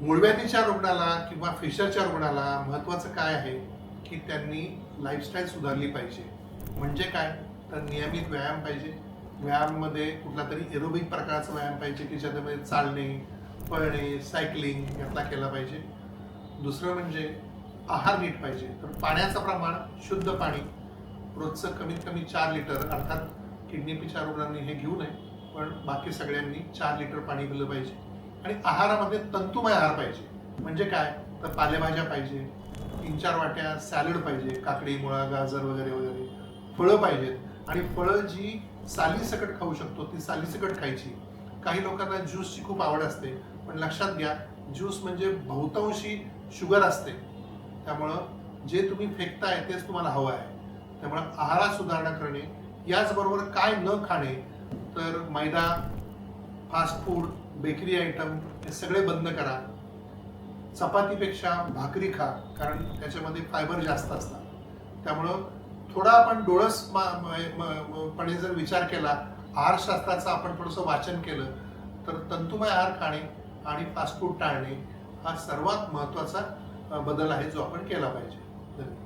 मूळव्याधीच्या रुग्णाला किंवा फिशरच्या रुग्णाला महत्त्वाचं काय आहे की त्यांनी लाईफस्टाईल सुधारली पाहिजे. म्हणजे काय? तर नियमित व्यायाम पाहिजे. व्यायाममध्ये कुठला तरी एरोबिक प्रकारचा व्यायाम पाहिजे की ज्याच्यामध्ये चालणे पळणे सायकलिंग यातला केला पाहिजे. दुसरं म्हणजे आहार नीट पाहिजे. तर पाण्याचं प्रमाण शुद्ध पाणी. रोजचं कमीत कमी चार लिटर अर्थात किडनी पिच्या रुग्णांनी हे घेऊ नये पण बाकी सगळ्यांनी चार लिटर पाणी पिलं पाहिजे. आणि आहारामध्ये तंतुमय आहार पाहिजे. म्हणजे काय? तर पालेभाज्या पाहिजे तीन चार वाट्या सॅलड पाहिजे काकडी मुळा गाजर वगैरे वगैरे. फळं पाहिजेत. आणि फळं जी सालीसकट खाऊ शकतो ती सालीसकट खायची. काही लोकांना ज्यूसची खूप आवड असते पण लक्षात घ्या ज्यूस म्हणजे बहुतांशी शुगर असते. त्यामुळं जे तुम्ही फेकताय तेच तुम्हाला हवं आहे. त्यामुळं आहारात सुधारणा करणे याचबरोबर काय न खाणे तर मैदा फास्ट फूड बेकरी आयटम हे सगळे बंद करा. चपातीपेक्षा भाकरी खा कारण त्याच्यामध्ये फायबर जास्त असतात. त्यामुळं थोडा आपण डोळस पणे जर विचार केला आहारशास्त्राचं आपण थोडंसं वाचन केलं तर तंतुमय आहार खाणे आणि फास्ट फूड टाळणे हा सर्वात महत्त्वाचा बदल आहे जो आपण केला पाहिजे. धन्यवाद.